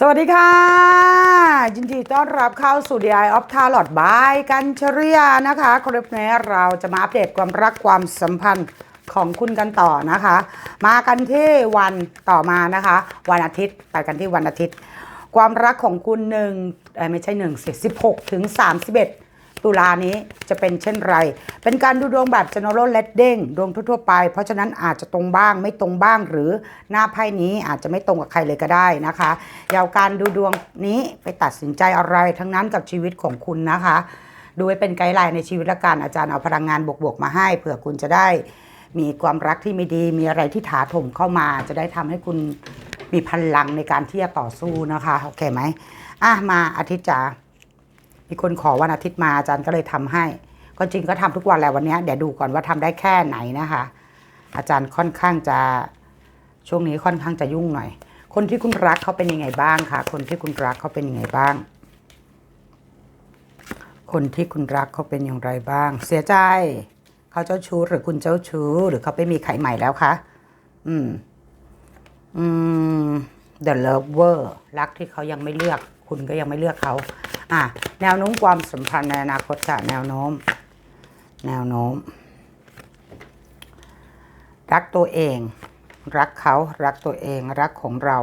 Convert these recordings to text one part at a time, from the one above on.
สวัสดีค่ะ ยินดีต้อนรับเข้าสู่ The Eye of Tarot by กันชริยานะคะคลิปนี้เราจะมาอัปเดตความรักความสัมพันธ์ของคุณกันต่อนะคะ มากันที่วันต่อมานะคะ วันอาทิตย์ไปกันที่วันอาทิตย์ ความรักของคุณหนึ่งไม่ใช่หนึ่งสิบหกถึงสามสิบเอ็ด ตุลานี้จะเป็นเช่นไร เป็นการดูดวงแบบ general reading ดวงทั่วๆไป เพราะฉะนั้นอาจจะตรงบ้างไม่ตรงบ้างหรือหน้าไพ่นี้อาจจะไม่ตรงกับใครเลยก็ได้นะคะอยาวการดูดวงนี้ไปตัดสินใจอะไรทั้งนั้นกับชีวิตของคุณนะคะ ดูไว้เป็นไกด์ไลน์ในชีวิตและการอาจารย์เอาพลังงานบวกๆมาให้เผื่อคุณจะได้มีความรักที่ไม่ดี มีอะไรที่ถาถมเข้ามา จะได้ทำให้คุณมีพลังในการที่จะต่อสู้นะคะ โอเคไหมอะมาอาทิตย์จ๋า มีคนขอวันอาทิตย์มาอาจารย์ก็เลยทำให้ ก็จริงก็ทำทุกวันแหละวันนี้เดี๋ยวดูก่อนว่าทำได้แค่ไหนนะคะ อาจารย์ค่อนข้างจะช่วงนี้ค่อนข้างจะยุ่งหน่อย คนที่คุณรักเขาเป็นยังไงบ้างคะคนที่คุณรักเขาเป็นยังไงบ้าง คนที่คุณรักเขาเป็นอย่างไรบ้าง เสียใจเขาเจ้าชู้หรือคุณเจ้าชู้ หรือเขาไปมีใครใหม่แล้วคะอืมอืม The Lover รักที่เขายังไม่เลือก คุณก็ยังไม่เลือกเขา อะแนวโน้มความสัมพันธ์ในอนาคตค่ะแนวโน้ม แนวโน้ม รักตัวเอง รักเขารักตัวเอง รักของเรา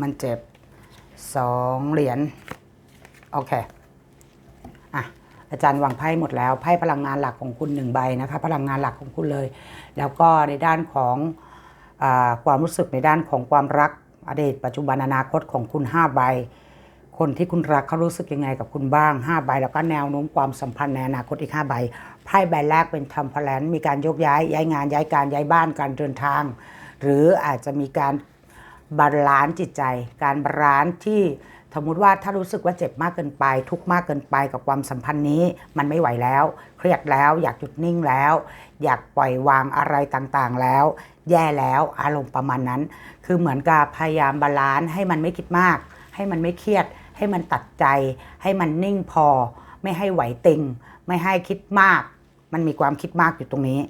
มันเจ็บสองเหรียญโอเคอะอาจารย์วางไพ่หมดแล้วไพ่พลังงานหลักของคุณหนึ่งใบนะคะพลังงานหลักของคุณเลย แล้วก็ในด้านของอความรู้สึกในด้านของความรักอดีตปัจจุบันอนาคตของคุณ 5 ใบ คนที่คุณรักเขารู้สึกยังไงกับคุณบ้าง 5 ใบ แล้วก็แนวโน้มความสัมพันธ์ในอนาคตอีก 5 ใบไพ่ใบแรกเป็นทัมพลนมีการยกย้ายย้ายงานย้ายการย้ายบ้านการเดินทาง หรืออาจจะมีการบาลานซ์จิตใจ การบาลานซ์ที่สมมติว่าถ้ารู้สึกว่าเจ็บมากเกินไป ทุกมากเกินไปกับความสัมพันธ์นี้ มันไม่ไหวแล้ว เครียดแล้วอยากหยุดนิ่งแล้ว อยากปล่อยวางอะไรต่างๆแล้ว แย่แล้วอารมณ์ประมาณนั้น คือเหมือนกับพยายามบาลานซ์ให้มันไม่คิดมาก ให้มันไม่เครียด ให้มันตัดใจ ให้มันนิ่งพอ ไม่ให้ไหวติง ไม่ให้คิดมาก มันมีความคิดมากอยู่ตรงนี้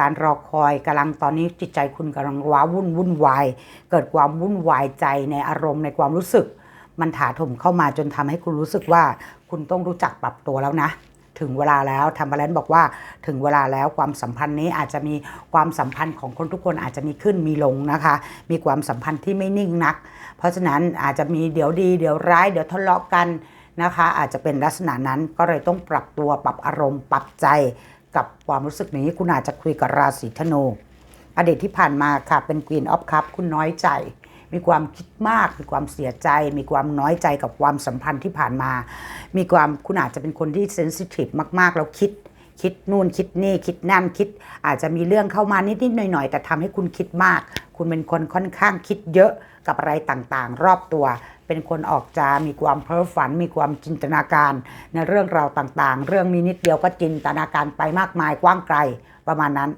การรอคอยกำลังตอนนี้จิตใจคุณกำลังว้าวุ่นวุ่นวาย เกิดความวุ่นวายใจในอารมณ์ในความรู้สึก มันถาถมเข้ามาจนทำให้คุณรู้สึกว่า คุณต้องรู้จักปรับตัวแล้วนะ ถึงเวลาแล้วทำบาลานซ์บอกว่าถึงเวลาแล้วความสัมพันธ์นี้อาจจะมีความสัมพันธ์ของคนทุกคนอาจจะมีขึ้นมีลงนะคะ มีความสัมพันธ์ที่ไม่นิ่งนัก เพราะฉะนั้นอาจจะมีเดี๋ยวดี เดี๋ยวร้าย เดี๋ยวทะเลาะกันนะคะ อาจจะเป็นลักษณะนั้นก็เลยต้องปรับตัวปรับอารมณ์ปรับใจกับความรู้สึกนี้คุณอาจจะคุยกับราศีธนูอดีตที่ผ่านมาค่ะเป็น Queen of Cup คุณน้อยใจ มีความคิดมาก มีความเสียใจ มีความน้อยใจกับความสัมพันธ์ที่ผ่านมา มีความคุณอาจจะเป็นคนที่เซนซิทีฟมากๆ แล้วคิดคิดนู่นคิดนี่คิดนั่นคิด อาจจะมีเรื่องเข้ามานิดๆหน่อยๆ แต่ทำให้คุณคิดมาก คุณเป็นคนค่อนข้างคิดเยอะกับอะไรต่างๆ รอบตัว เป็นคนออกจะมีความเพ้อฝัน มีความจินตนาการ ในเรื่องราวต่างๆ เรื่องมีนิดเดียวก็จินตนาการไปมากมายกว้างไกลประมาณนั้น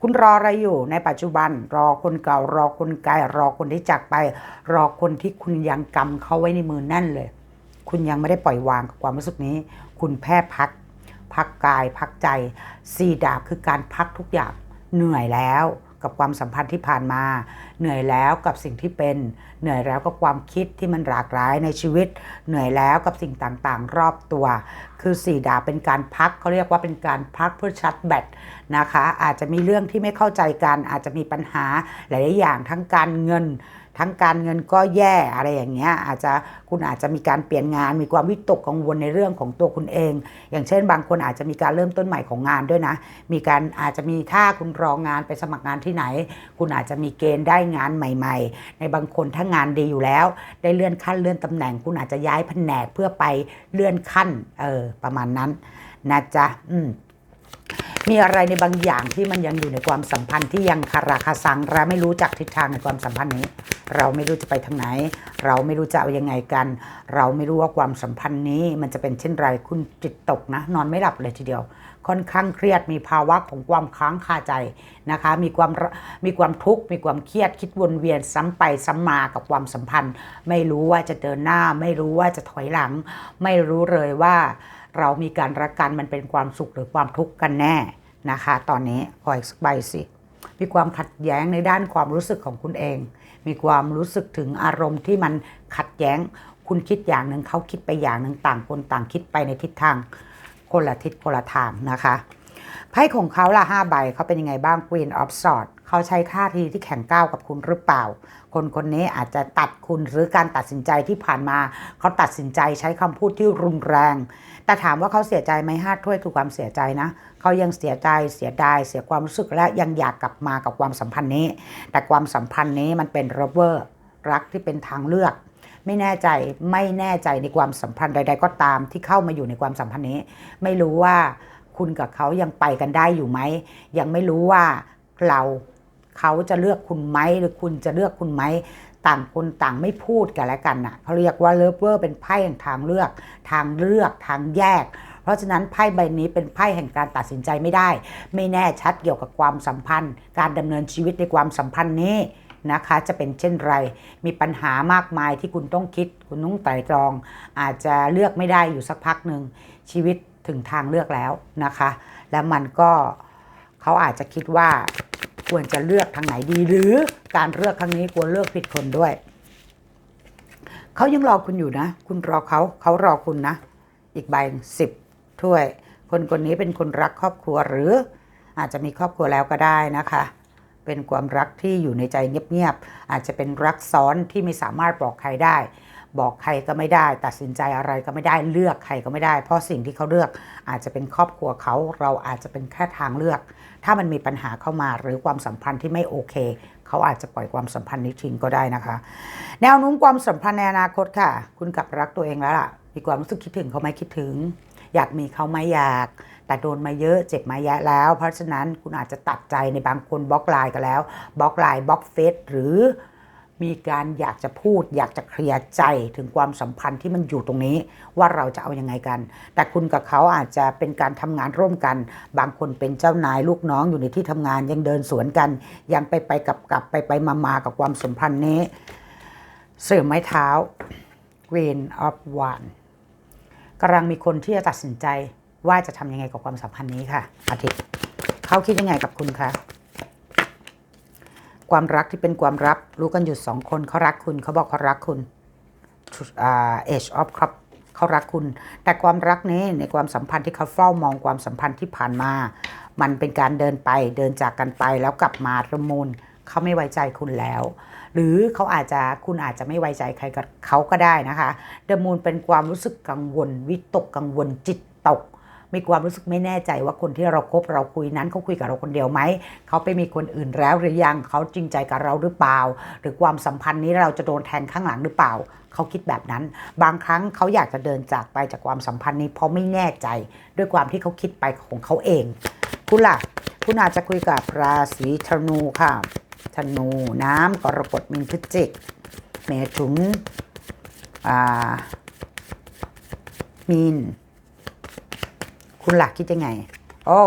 คุณรออะไรอยู่ในปัจจุบัน รอคนเก่ารอคนไกลรอคนที่จากไป รอคนที่คุณยังกำเขาไว้ในมือแน่นเลย คุณยังไม่ได้ปล่อยวางกับความรู้สึกนี้ คุณแพ้พัก พักกายพักใจซีดาบคือการพักทุกอย่างเหนื่อยแล้ว กับความสัมพันธ์ที่ผ่านมา เหนื่อยแล้วกับสิ่งที่เป็น เหนื่อยแล้วกับความคิดที่มันหลากหลายในชีวิต เหนื่อยแล้วกับสิ่งต่างๆ รอบตัว คือสี่ดาบเป็นการพักเขาเรียกว่าเป็นการพักเพื่อชัดแบตนะคะ อาจจะมีเรื่องที่ไม่เข้าใจกัน อาจจะมีปัญหาหลายๆอย่างทั้งการเงิน ทั้งการเงินก็แย่อะไรอย่างเงี้ยอาจจะคุณอาจจะมีการเปลี่ยนงาน มีความวิตกกังวลในเรื่องของตัวคุณเอง อย่างเช่น บางคนอาจจะมีการเริ่มต้นใหม่ของงานด้วยนะ มีการอาจจะมีถ้าคุณรองงานไปสมัครงานที่ไหน คุณอาจจะมีเกณฑ์ได้งานใหม่ ๆ ในบางคนถ้างานดีอยู่แล้ว ได้เลื่อนขั้นเลื่อนตำแหน่ง คุณอาจจะย้ายแผนกเพื่อไปเลื่อนขั้นเออประมาณนั้นนะจ๊ะอืม มีอะไรในบางอย่างที่มันยังอยู่ในความสัมพันธ์ที่ยังคาราคาซังเราไม่รู้จักทิศทางในความสัมพันธ์นี้ เราไม่รู้จะไปทางไหน เราไม่รู้จะเอายังไงกัน เราไม่รู้ว่าความสัมพันธ์นี้ มันจะเป็นเช่นไรคุณจิตตกนะ นอนไม่หลับเลยทีเดียว ค่อนข้างเครียดมีภาวะของความค้างคาใจนะคะ มีความมีความทุกข์มีความเครียดคิดวนเวียนซ้ำไปซ้ำมากับความสัมพันธ์ ไม่รู้ว่าจะเดินหน้า ไม่รู้ว่าจะถอยหลัง ไม่รู้เลยว่า เรามีการรักกันมันเป็นความสุขหรือความทุกข์กันแน่นะคะ ตอนนี้ขออีกสักใบสิมีความขัดแย้งในด้านความรู้สึกของคุณเอง มีความรู้สึกถึงอารมณ์ที่มันขัดแย้ง คุณคิดอย่างหนึ่งเขาคิดไปอย่างหนึ่งต่างคนต่างคิดไปในทิศทางคนละทิศคนละทางนะคะไพ่ของเขาละห้าใบเขาเป็นยังไงบ้าง Queen of Swords เขาใช้ท่าทีที่แข็งก้าวกับคุณหรือเปล่า คนคนนี้อาจจะตัดคุณหรือการตัดสินใจที่ผ่านมา เขาตัดสินใจใช้คำพูดที่รุนแรง แต่ถามว่าเขาเสียใจไหมห้าถ้วยคือความเสียใจนะ เขายังเสียใจเสียดายเสียความรู้สึกและยังอยากกลับมากับความสัมพันธ์นี้ แต่ความสัมพันธ์นี้มันเป็นรัเวอร์รักที่เป็นทางเลือกไม่แน่ใจไม่แน่ใจในความสัมพันธ์ใด ๆ ก็ตามที่เข้ามาอยู่ในความสัมพันธ์นี้ ไม่รู้ว่าคุณกับเขายังไปกันได้อยู่ไหม ยังไม่รู้ว่าเรา เขาจะเลือกคุณไหมหรือคุณจะเลือกคุณไหมต่างคนต่างไม่พูดกันแล้วกันน่ะเขาเรียกว่าเลิฟเวอร์เป็นไพ่แห่งทางเลือก ทางเลือกทางแยก เพราะฉะนั้นไพ่ใบนี้เป็นไพ่แห่งการตัดสินใจไม่ได้ ไม่แน่ชัดเกี่ยวกับความสัมพันธ์ การดำเนินชีวิตในความสัมพันธ์นี้นะคะจะเป็นเช่นไร มีปัญหามากมายที่คุณต้องคิด คุณต้องไตร่ตรอง อาจจะเลือกไม่ได้อยู่สักพักหนึ่งชีวิตถึงทางเลือกแล้วนะคะ แล้วมันก็เขาอาจจะคิดว่า ควรจะเลือกทางไหนดี หรือการเลือกครั้งนี้ควรเลือกผิดคนด้วย เขายังรอคุณอยู่นะ คุณรอเขาเขารอคุณนะ อีกใบสิบถ้วย คนคนนี้เป็นคนรักครอบครัวหรือ อาจจะมีครอบครัวแล้วก็ได้นะคะ เป็นความรักที่อยู่ในใจเงียบๆอาจจะเป็นรักซ้อนที่ไม่สามารถบอกใครได้ บอกใครก็ไม่ได้ ตัดสินใจอะไรก็ไม่ได้เลือกใครก็ไม่ได้ เพราะสิ่งที่เขาเลือกอาจจะเป็นครอบครัวเขาเราอาจจะเป็นแค่ทางเลือก ถ้ามันมีปัญหาเข้ามาหรือความสัมพันธ์ที่ไม่โอเค เขาอาจจะปล่อยความสัมพันธ์นี้ทิ้งก็ได้นะคะ แนวโน้มความสัมพันธ์ในอนาคตค่ะ คุณกลับรักตัวเองแล้วล่ะมีความรู้สึกคิดถึงเขาไหมคิดถึง อยากมีเขาไหมอยากแต่โดนมาเยอะเจ็บมาแยะแล้ว เพราะฉะนั้นคุณอาจจะตัดใจในบางคนบล็อกไลน์กันแล้วบล็อกไลน์บล็อกเฟซหรือ มีการอยากจะพูด อยากจะเคลียร์ใจถึงความสัมพันธ์ที่มันอยู่ตรงนี้ ว่าเราจะเอายังไงกัน แต่คุณกับเขาอาจจะเป็นการทำงานร่วมกัน บางคนเป็นเจ้านายลูกน้องอยู่ในที่ทำงานยังเดินสวนกัน ยังไปไปกับกับไปไปมามากับความสัมพันธ์นี้เสื่อมไม้เท้า Queen of One กำลังมีคนที่จะตัดสินใจว่าจะทำยังไงกับความสัมพันธ์นี้ค่ะอาทิตย์เขาคิดยังไงกับคุณคะ ความรักที่เป็นความรักรู้กันอยู่สองคนเขารักคุณเขาบอกเขารักคุณเอ่า age of cup เขารักคุณ แต่ความรักนี้ในความสัมพันธ์ที่เขาเฝ้ามองความสัมพันธ์ที่ผ่านมา มันเป็นการเดินไปเดินจากกันไปแล้วกลับมาระมูลเขาไม่ไว้ใจคุณแล้ว หรือเขาอาจจะคุณอาจจะไม่ไว้ใจใครกับเขาก็ได้นะคะเดมูนเป็นความรู้สึกกังวล วิตกกังวลจิตตก มีความรู้สึกไม่แน่ใจว่าคนที่เราคบเราคุยนั้นเขาคุยกับเราคนเดียวไหมเขาไปมีคนอื่นแล้วหรือยังเขาจริงใจกับเราหรือเปล่า หรือความสัมพันธ์นี้เราจะโดนแทงข้างหลังหรือเปล่าเขาคิดแบบนั้น บางครั้งเขาอยากจะเดินจากไปจากความสัมพันธ์นี้เพราะไม่แน่ใจ ด้วยความที่เขาคิดไปของเขาเอง คุณล่ะคุณอาจจะคุยกับราศีธนูค่ะ ธนูน้ำกรกฎมีนพฤศจิกเมถุนมีน คุณหลักคิดยังไง โอ้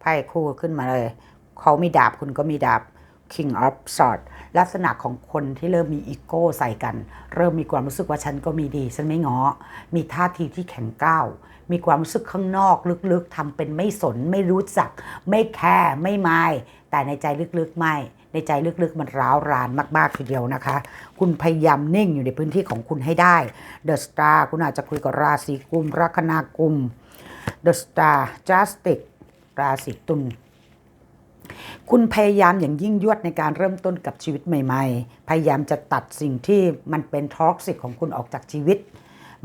ไพ่คู่ขึ้นมาเลย เขามีดาบคุณก็มีดาบ King of Swords ลักษณะของคนที่เริ่มมีอีโก้ใส่กัน เริ่มมีความรู้สึกว่าฉันก็มีดี ฉันไม่งอ มีท่าทีที่แข็งก้าว มีความรู้สึกข้างนอกลึกๆทำเป็นไม่สน ไม่รู้จัก ไม่แคร์ไม่ไมายแต่ในใจลึกๆไม่ ในใจลึกๆมันร้าวรานมากๆทีเดียวนะคะ คุณพยายามนิ่งอยู่ในพื้นที่ของคุณให้ได้ The Star คุณอาจจะคุยกับราศีกุม ลัคนากุม The Star Justice ราศีตุลคุณพยายามอย่างยิ่งยวดในการเริ่มต้นกับชีวิตใหม่ ๆ พยายามจะตัดสิ่งที่มันเป็นท็อกซิกของคุณออกจากชีวิต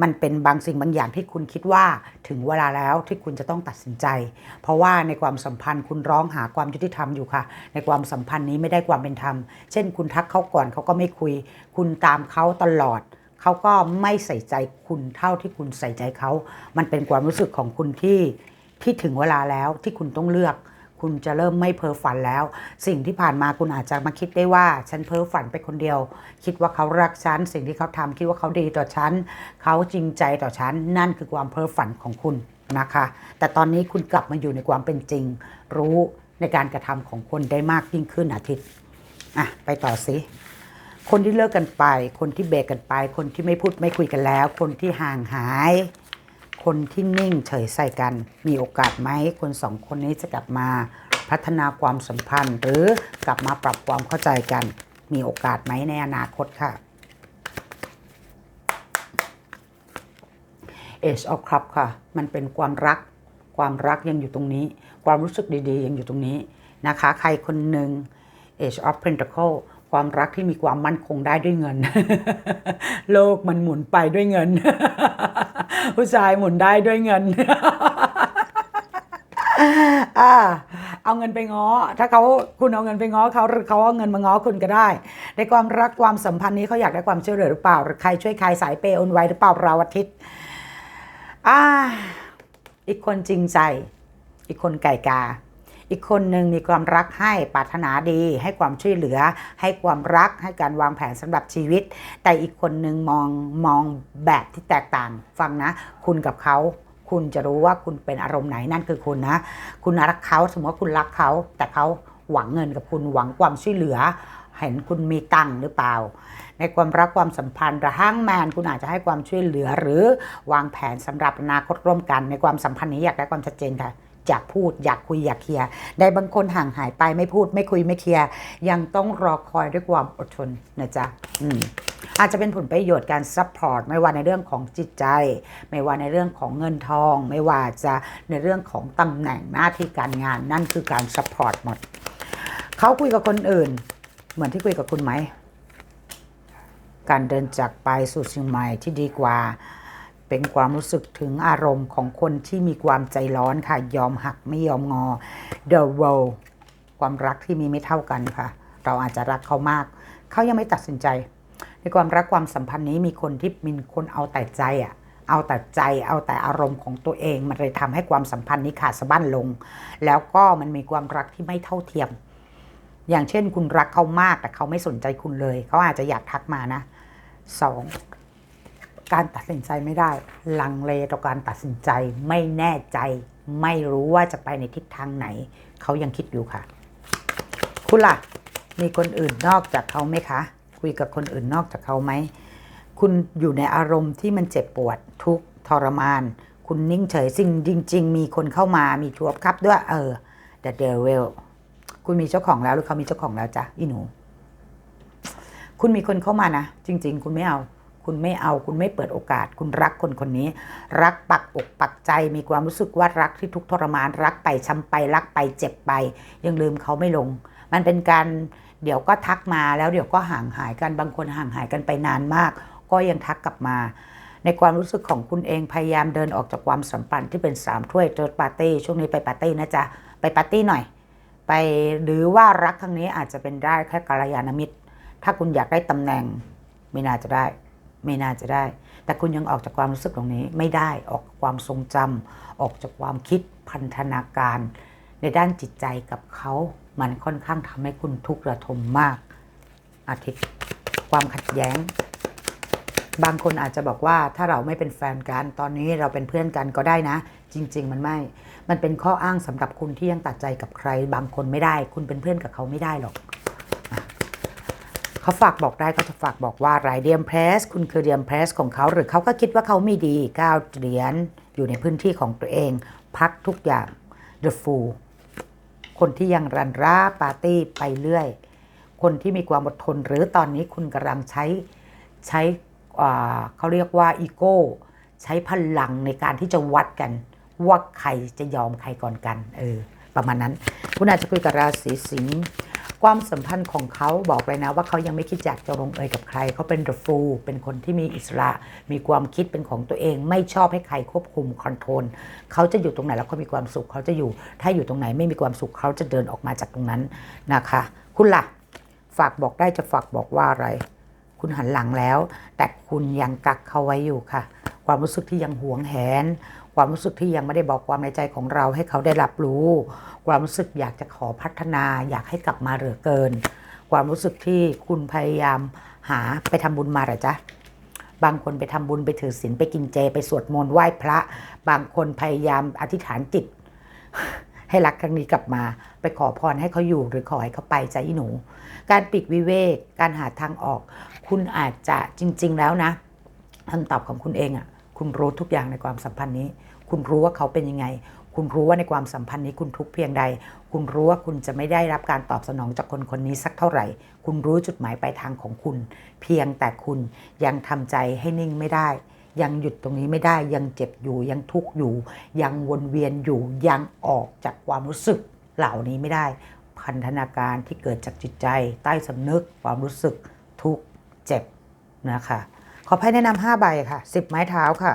มันเป็นบางสิ่งบางอย่างที่คุณคิดว่าถึงเวลาแล้วที่คุณจะต้องตัดสินใจ เพราะว่าในความสัมพันธ์คุณร้องหาความยุติธรรมอยู่ค่ะ ในความสัมพันธ์นี้ไม่ได้ความเป็นธรรม เช่น คุณทักเขาก่อนเขาก็ไม่คุย คุณตามเขาตลอด เขาก็ไม่ใส่ใจคุณเท่าที่คุณใส่ใจเขา มันเป็นความรู้สึกของคุณที่ที่ถึงเวลาแล้วที่คุณต้องเลือก คุณจะเริ่มไม่เพ้อฝันแล้ว สิ่งที่ผ่านมาคุณอาจจะมาคิดได้ว่า ฉันเพ้อฝันไปคนเดียว คิดว่าเขารักฉัน สิ่งที่เขาทำคิดว่าเขาดีต่อฉัน เขาจริงใจต่อฉัน นั่นคือความเพ้อฝันของคุณนะคะ แต่ตอนนี้คุณกลับมาอยู่ในความเป็นจริง รู้ในการกระทำของคนได้มากยิ่งขึ้นอาทิตย์อะไปต่อสิ คนที่เลิกกันไป คนที่เบรกกันไป คนที่ไม่พูดไม่คุยกันแล้ว คนที่ห่างหาย คนที่นิ่งเฉยใส่กัน มีโอกาสไหมคนสองคนนี้จะกลับมาพัฒนาความสัมพันธ์ หรือกลับมาปรับความเข้าใจกัน มีโอกาสไหมในอนาคตค่ะ Age of Cup ค่ะ มันเป็นความรัก ความรักยังอยู่ตรงนี้ ความรู้สึกดีๆ ยังอยู่ตรงนี้นะคะ ใครคนหนึ่ง Age of Pentacle ความรักที่มีความมั่นคงได้ด้วยเงิน โลกมันหมุนไปด้วยเงิน ผู้ชายหมุนได้ด้วยเงินอ่าเอาเงินไปง้อ ถ้าเขาคุณเอาเงินไปง้อเขาหรือเขาเอาเงินมาง้อคุณก็ได้ ในความรักความสัมพันธ์นี้เขาอยากได้ความช่วยเหลือหรือเปล่าหรือใครช่วยใครสายเปย์อนไวหรือเปล่าเราวอาทิตย์อ่าอีกคนจริงใจ อีกคนไก่กา อีกคนหนึ่งมีความรักให้ปรารถนาดี ให้ความช่วยเหลือ ให้ความรักให้การวางแผนสำหรับชีวิต แต่อีกคนหนึ่งมองมองแบบที่แตกต่างฟังนะ คุณกับเขาคุณจะรู้ว่าคุณเป็นอารมณ์ไหนนั่นคือคุณนะ คุณรักเขาสมมติว่าคุณรักเขา แต่เขาหวังเงินกับคุณหวังความช่วยเหลือ เห็นคุณมีตังค์หรือเปล่า ในความรักความสัมพันธ์ระห้างแมนคุณอาจจะให้ความช่วยเหลือหรือวางแผนสำหรับอนาคตร่วมกัน ในความสัมพันธ์นี้อยากได้ความชัดเจนค่ะ อยากพูด อยากคุยอยากเคลียร์ได้บางคนห่างหายไปไม่พูดไม่คุยไม่เคลียร์ยังต้องรอคอยด้วยความอดทนนะจ๊ะอืมอาจจะเป็นผลประโยชน์การซัพพอร์ตไม่ว่าในเรื่องของจิตใจ ไม่ว่าในเรื่องของเงินทอง ไม่ว่าจะในเรื่องของตำแหน่งหน้าที่การงานนั่นคือการซัพพอร์ตหมดเขาคุยกับคนอื่น เหมือนที่คุยกับคุณไหม การเดินจากไปสู่สิ่งใหม่ที่ดีกว่า เป็นความรู้สึกถึงอารมณ์ของคนที่มีความใจร้อนค่ะ ยอมหักไม่ยอมงอ The world ความรักที่มีไม่เท่ากันค่ะ เราอาจจะรักเขามาก เขายังไม่ตัดสินใจ ในความรักความสัมพันธ์นี้มีคนที่มีคนเอาแต่ใจอะเอาแต่ใจเอาแต่อารมณ์ของตัวเอง มันเลยทำให้ความสัมพันธ์นี้ขาดสะบั้นลง แล้วก็มันมีความรักที่ไม่เท่าเทียม อย่างเช่นคุณรักเขามากแต่เขาไม่สนใจคุณเลย เขาอาจจะอยากทักมานะสอง การตัดสินใจไม่ได้ ลังเลต่อการตัดสินใจไม่แน่ใจ ไม่รู้ว่าจะไปในทิศทางไหน เขายังคิดอยู่ค่ะ คุณล่ะ มีคนอื่นนอกจากเขาไหมคะ คุยกับคนอื่นนอกจากเขาไหม คุณอยู่ในอารมณ์ที่มันเจ็บปวดทุกทรมาน คุณนิ่งเฉยสิ่งจริง ๆ มีคนเข้ามามีชัวบครับด้วยเออ The Devil คุณมีเจ้าของแล้วหรือเขามีเจ้าของแล้วจ๊ะอีหนู คุณมีคนเข้ามานะจริง ๆ คุณไม่เอา คุณไม่เอาคุณไม่เปิดโอกาส คุณรักคนคนนี้ รักปักอกปักใจมีความรู้สึกว่ารักที่ทุกทรมานรักไปช้ำไปรักไปเจ็บไป ยังลืมเขาไม่ลง มันเป็นการเดี๋ยวก็ทักมาแล้วเดี๋ยวก็ห่างหายกันบางคนห่างหายกันไปนานมาก ก็ยังทักกลับมา ในความรู้สึกของคุณเองพยายามเดินออกจากความสัมพันธ์ที่เป็นสามถ้วยเจิดปาร์ตี้ช่วงนี้ไปปาร์ตี้นะจ๊ะไปปาร์ตี้หน่อย ไปหรือว่ารักครั้งนี้อาจจะเป็นได้แค่กัลยาณมิตร ถ้าคุณอยากได้ตำแหน่งไม่น่าจะได้ ไม่น่าจะได้ แต่คุณยังออกจากความรู้สึกตรงนี้ไม่ได้ออกความทรงจำออกจากความคิดพันธนาการ ในด้านจิตใจกับเขามันค่อนข้างทำให้คุณทุกข์ระทมมาก อาทิตย์ความขัดแย้ง บางคนอาจจะบอกว่าถ้าเราไม่เป็นแฟนกันตอนนี้เราเป็นเพื่อนกันก็ได้นะ จริง ๆ มันไม่ มันเป็นข้ออ้างสำหรับคุณที่ยังตัดใจกับใคร บางคนไม่ได้ คุณเป็นเพื่อนกับเขาไม่ได้หรอก เขาฝากบอกได้ก็จะฝากบอกว่าไรเดียมเพรสคุณคือเดียมเพรสของเขา หรือเขาก็คิดว่าเขาไม่ดีก้าวเหรียญอยู่ในพื้นที่ของตัวเอง พักทุกอย่าง The Fool คนที่ยังรันร่าปาร์ตี้ไปเรื่อย คนที่มีความอดทน หรือตอนนี้คุณกำลังใช้ใช้เขาเรียกว่าอีโก้ใช้พลังในการที่จะวัดกัน ว่าใครจะยอมใครก่อนกันเออประมาณนั้น คุณอาจจะคุยกับราศีสิงห์ ความสัมพันธ์ของเขาบอกเลยนะว่าเขายังไม่คิดอยากจะลงเอยกับใคร เขาเป็น the fool เป็นคนที่มีอิสระ มีความคิดเป็นของตัวเอง ไม่ชอบให้ใครควบคุมคอนโทรลเขาจะอยู่ตรงไหนแล้วเขามีความสุขเขาจะอยู่ ถ้าอยู่ตรงไหนไม่มีความสุขเขาจะเดินออกมาจากตรงนั้นนะคะ คุณล่ะ ฝากบอกได้จะฝากบอกว่าอะไร คุณหันหลังแล้ว แต่คุณยังกักเขาไว้อยู่ค่ะ ความรู้สึกที่ยังหวงแหน ความรู้สึกที่ยังไม่ได้บอกความในใจของเราให้เขาได้รับรู้ ความรู้สึกอยากจะขอพัฒนา อยากให้กลับมาเหลือเกิน ความรู้สึกที่คุณพยายามหาไปทำบุญมาหรอจ๊ะบางคนไปทำบุญไปถือศีลไปกินเจ ไปสวดมนต์ไหว้พระ บางคนพยายามอธิษฐานจิต ให้รักครั้งนี้กลับมา ไปขอพรให้เขาอยู่หรือขอให้เขาไปใจหนู การปลีกวิเวกการหาทางออก คุณอาจจะจริง ๆ แล้วนะคำตอบของคุณเองอะ่ะ คุณรู้ทุกอย่างในความสัมพันธ์นี้ คุณรู้ว่าเขาเป็นยังไง คุณรู้ว่าในความสัมพันธ์นี้คุณทุกเพียงใด คุณรู้ว่าคุณจะไม่ได้รับการตอบสนองจากคนคนนี้สักเท่าไหร่ คุณรู้จุดหมายปลายทางของคุณ เพียงแต่คุณยังทำใจให้นิ่งไม่ได้ ยังหยุดตรงนี้ไม่ได้ยังเจ็บอยู่ยังทุกข์อยู่ ยังวนเวียนอยู่ยังออกจากความรู้สึกเหล่านี้ไม่ได้ พันธนาการที่เกิดจากจิตใจ ใต้สำนึกความรู้สึกทุกข์เจ็บนะคะ ขอไพ่แนะนำห้าใบค่ะสิบไม้เท้าค่ะ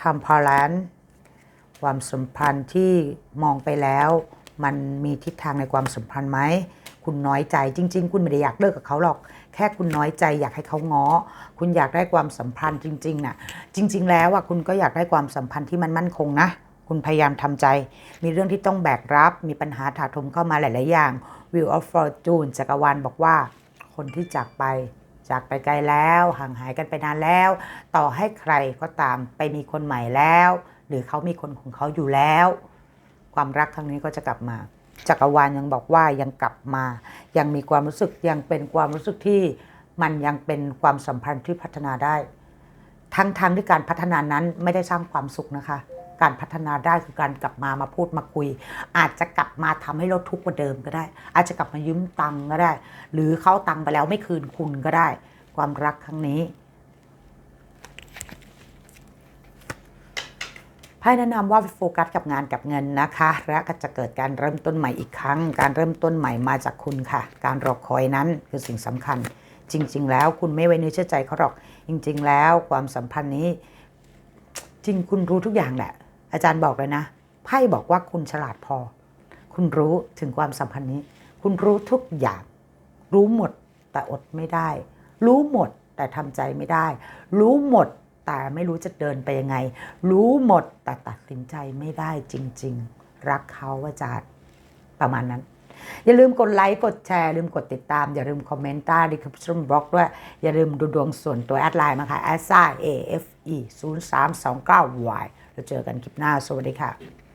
ทำพาแลนความสัมพันธ์ที่มองไปแล้ว มันมีทิศทางในความสัมพันธ์ไหมคุณน้อยใจจริง ๆ คุณไม่ได้อยากเลิกกับเขาหรอก แค่คุณน้อยใจอยากให้เขาง้อ คุณอยากได้ความสัมพันธ์จริงๆน่ะ จริง ๆ แล้วอะคุณก็อยากได้ความสัมพันธ์ที่มันมั่นคงนะ คุณพยายามทำใจ มีเรื่องที่ต้องแบกรับ มีปัญหาถาโถมเข้ามาหลาย ๆ อย่าง Wheel of Fortune จักรวาลบอกว่า คนที่จากไป จากไปไกลแล้วห่างหายกันไปนานแล้ว ต่อให้ใครก็ตามไปมีคนใหม่แล้ว หรือเขามีคนของเขาอยู่แล้ว ความรักครั้งนี้ก็จะกลับมาจักรวาลยังบอกว่ายังกลับมา ยังมีความรู้สึกยังเป็นความรู้สึกที่มันยังเป็นความสัมพันธ์ที่พัฒนาได้ ทั้งทางที่การพัฒนานั้นไม่ได้สร้างความสุขนะคะ การพัฒนาได้คือการกลับมามาพูดมาคุย อาจจะกลับมาทำให้เราทุกข์กว่าเดิมก็ได้ อาจจะกลับมายืมตังค์ก็ได้ หรือเขาตังค์ไปแล้วไม่คืนคุณก็ได้ ความรักครั้งนี้ไพ่แนะนำว่าโฟกัสกับงานกับเงินนะคะ และก็จะเกิดการเริ่มต้นใหม่อีกครั้ง การเริ่มต้นใหม่มาจากคุณค่ะ การรอคอยนั้นคือสิ่งสำคัญ จริง ๆ แล้วคุณไม่ไว้เนื้อเชื่อใจเขาหรอก จริง ๆ แล้วความสัมพันธ์นี้ จริงคุณรู้ทุกอย่างแหละ อาจารย์บอกเลยนะไพ่บอกว่าคุณฉลาดพอ คุณรู้ถึงความสัมพันธ์นี้ คุณรู้ทุกอย่าง รู้หมดแต่อดไม่ได้ รู้หมดแต่ทำใจไม่ได้ รู้หมดแต่ไม่รู้จะเดินไปยังไง รู้หมดแต่ตัดสินใจไม่ได้จริง ๆ รักเขาอาจารย์ประมาณนั้น อย่าลืมกดไลค์กดแชร์ลืมกดติดตาม อย่าลืมคอมเมนต์ใต้ดีคริปชั่นบล็อกด้วย อย่าลืมดูดวงส่วนตัวแอดไลน์มาค่ะ a s a a f e 0 3 2 9 y ล้วเจอกันคลิปหน้า สวัสดีค่ะ